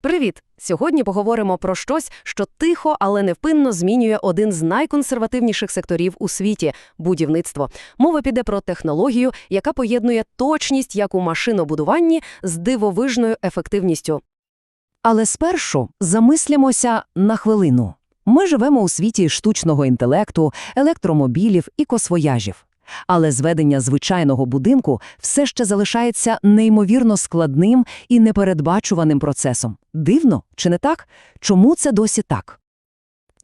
Привіт! Сьогодні поговоримо про щось, що тихо, але невпинно змінює один з найконсервативніших секторів у світі будівництво. Мова піде про технологію, яка поєднує точність як у машинобудуванні з дивовижною ефективністю. Але спершу замислімося на хвилину. Ми живемо у світі штучного інтелекту, електромобілів і косвояжів. Але зведення звичайного будинку все ще залишається неймовірно складним і непередбачуваним процесом. Дивно, чи не так? Чому це досі так?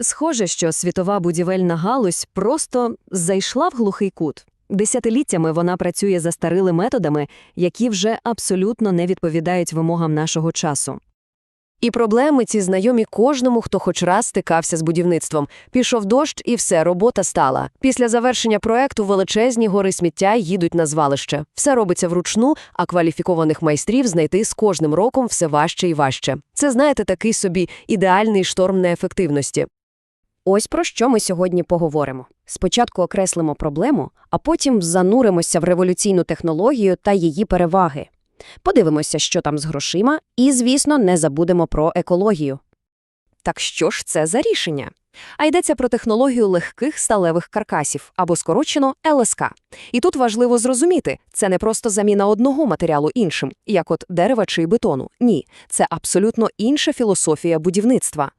Схоже, що світова будівельна галузь просто зайшла в глухий кут. Десятиліттями вона працює за старими методами, які вже абсолютно не відповідають вимогам нашого часу. І проблеми ці знайомі кожному, хто хоч раз стикався з будівництвом. Пішов дощ і все, робота стала. Після завершення проекту величезні гори сміття їдуть на звалище. Все робиться вручну, а кваліфікованих майстрів знайти з кожним роком все важче і важче. Це, знаєте, такий собі ідеальний шторм неефективності. Ось про що ми сьогодні поговоримо. Спочатку окреслимо проблему, а потім зануримося в революційну технологію та її переваги. Подивимося, що там з грошима, і, звісно, не забудемо про екологію. Так що ж це за рішення? А йдеться про технологію легких сталевих каркасів, або скорочено ЛСК. І тут важливо зрозуміти, це не просто заміна одного матеріалу іншим, як от дерева чи бетону. Ні, це абсолютно інша філософія будівництва.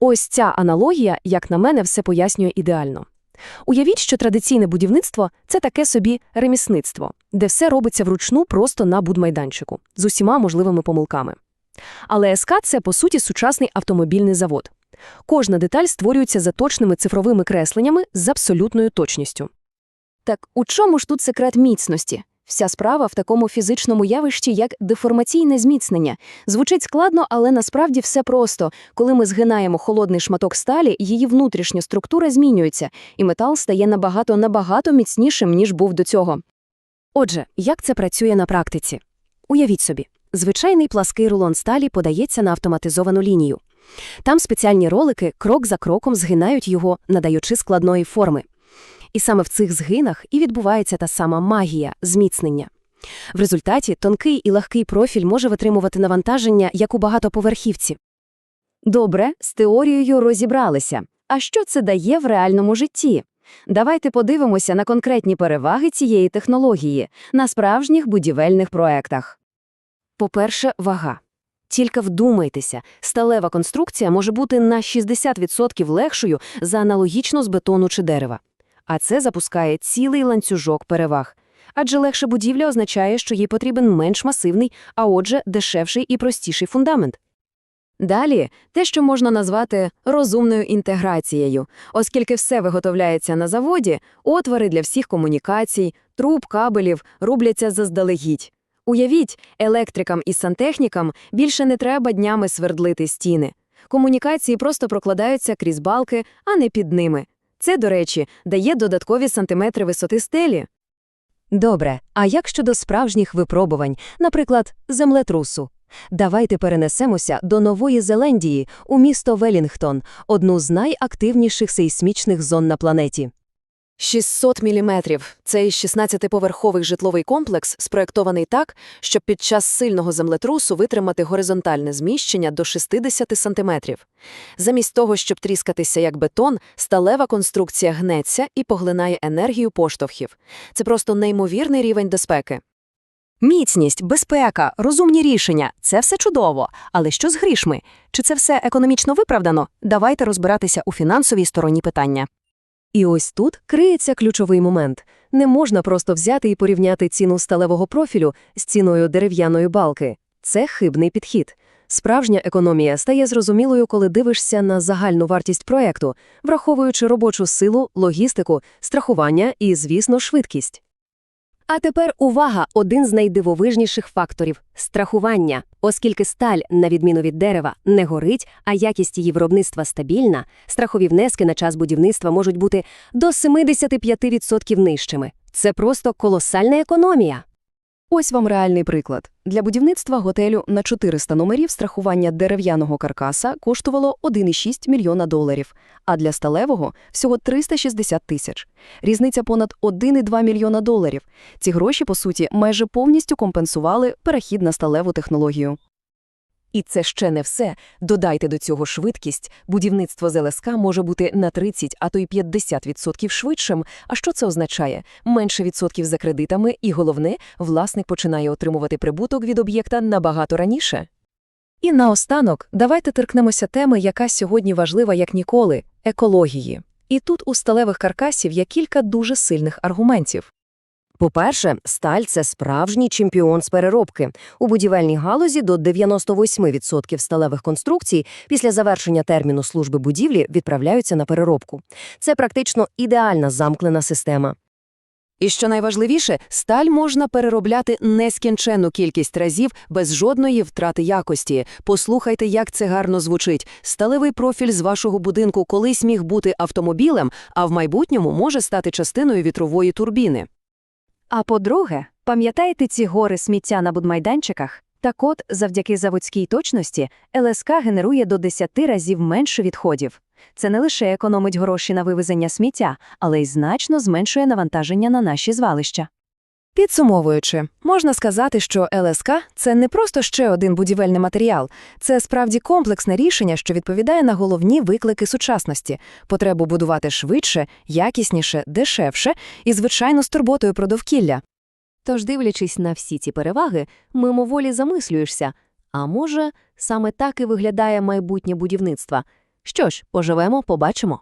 Ось ця аналогія, як на мене, все пояснює ідеально. Уявіть, що традиційне будівництво – це таке собі ремісництво, де все робиться вручну просто на будмайданчику, з усіма можливими помилками. Але СК – це, по суті, сучасний автомобільний завод. Кожна деталь створюється за точними цифровими кресленнями з абсолютною точністю. Так у чому ж тут секрет міцності? Вся справа в такому фізичному явищі, як деформаційне зміцнення. Звучить складно, але насправді все просто. Коли ми згинаємо холодний шматок сталі, її внутрішня структура змінюється, і метал стає набагато-набагато міцнішим, ніж був до цього. Отже, як це працює на практиці? Уявіть собі, звичайний плаский рулон сталі подається на автоматизовану лінію. Там спеціальні ролики крок за кроком згинають його, надаючи складної форми. І саме в цих згинах і відбувається та сама магія зміцнення. В результаті тонкий і легкий профіль може витримувати навантаження, як у багатоповерхівці. Добре, з теорією розібралися. А що це дає в реальному житті? Давайте подивимося на конкретні переваги цієї технології на справжніх будівельних проектах. По-перше, вага. Тільки вдумайтеся, сталева конструкція може бути на 60% легшою за аналогічно з бетону чи дерева. А це запускає цілий ланцюжок переваг. Адже легша будівля означає, що їй потрібен менш масивний, а отже, дешевший і простіший фундамент. Далі те, що можна назвати розумною інтеграцією, оскільки все виготовляється на заводі, отвори для всіх комунікацій, труб, кабелів рубляться заздалегідь. Уявіть, електрикам і сантехнікам більше не треба днями свердлити стіни. Комунікації просто прокладаються крізь балки, а не під ними. Це, до речі, дає додаткові сантиметри висоти стелі. Добре, а як щодо справжніх випробувань, наприклад, землетрусу? Давайте перенесемося до Нової Зеландії у місто Велінгтон, одну з найактивніших сейсмічних зон на планеті. 600 міліметрів. Цей 16-поверховий житловий комплекс спроєктований так, щоб під час сильного землетрусу витримати горизонтальне зміщення до 60 сантиметрів. Замість того, щоб тріскатися як бетон, сталева конструкція гнеться і поглинає енергію поштовхів. Це просто неймовірний рівень безпеки. Міцність, безпека, розумні рішення це все чудово. Але що з грішми? Чи це все економічно виправдано? Давайте розбиратися у фінансовій стороні питання. І ось тут криється ключовий момент. Не можна просто взяти і порівняти ціну сталевого профілю з ціною дерев'яної балки. Це хибний підхід. Справжня економія стає зрозумілою, коли дивишся на загальну вартість проекту, враховуючи робочу силу, логістику, страхування і, звісно, швидкість. А тепер увага! Один з найдивовижніших факторів страхування. Оскільки сталь, на відміну від дерева, не горить, а якість її виробництва стабільна, страхові внески на час будівництва можуть бути до 75% нижчими. Це просто колосальна економія. Ось вам реальний приклад. Для будівництва готелю на 400 номерів страхування дерев'яного каркаса коштувало 1,6 мільйона доларів, а для сталевого – всього 360 тисяч. Різниця понад 1,2 мільйона доларів. Ці гроші, по суті, майже повністю компенсували перехід на сталеву технологію. І це ще не все. Додайте до цього швидкість. Будівництво з ЛСК може бути на 30, а то й 50% швидшим. А що це означає? Менше відсотків за кредитами і, головне, власник починає отримувати прибуток від об'єкта набагато раніше. І наостанок давайте торкнемося теми, яка сьогодні важлива як ніколи – екології. І тут у сталевих каркасів є кілька дуже сильних аргументів. По-перше, сталь – це справжній чемпіон з переробки. У будівельній галузі до 98% сталевих конструкцій після завершення терміну служби будівлі відправляються на переробку. Це практично ідеальна замкнена система. І що найважливіше, сталь можна переробляти нескінченну кількість разів без жодної втрати якості. Послухайте, як це гарно звучить. Сталевий профіль з вашого будинку колись міг бути автомобілем, а в майбутньому може стати частиною вітрової турбіни. А по-друге, пам'ятаєте ці гори сміття на будмайданчиках? Так от, завдяки заводській точності, ЛСК генерує до 10 разів менше відходів. Це не лише економить гроші на вивезення сміття, але й значно зменшує навантаження на наші звалища. Підсумовуючи, можна сказати, що ЛСК – це не просто ще один будівельний матеріал, це справді комплексне рішення, що відповідає на головні виклики сучасності – потребу будувати швидше, якісніше, дешевше і, звичайно, з турботою про довкілля. Тож, дивлячись на всі ці переваги, мимоволі замислюєшся, а може, саме так і виглядає майбутнє будівництва. Що ж, поживемо, побачимо.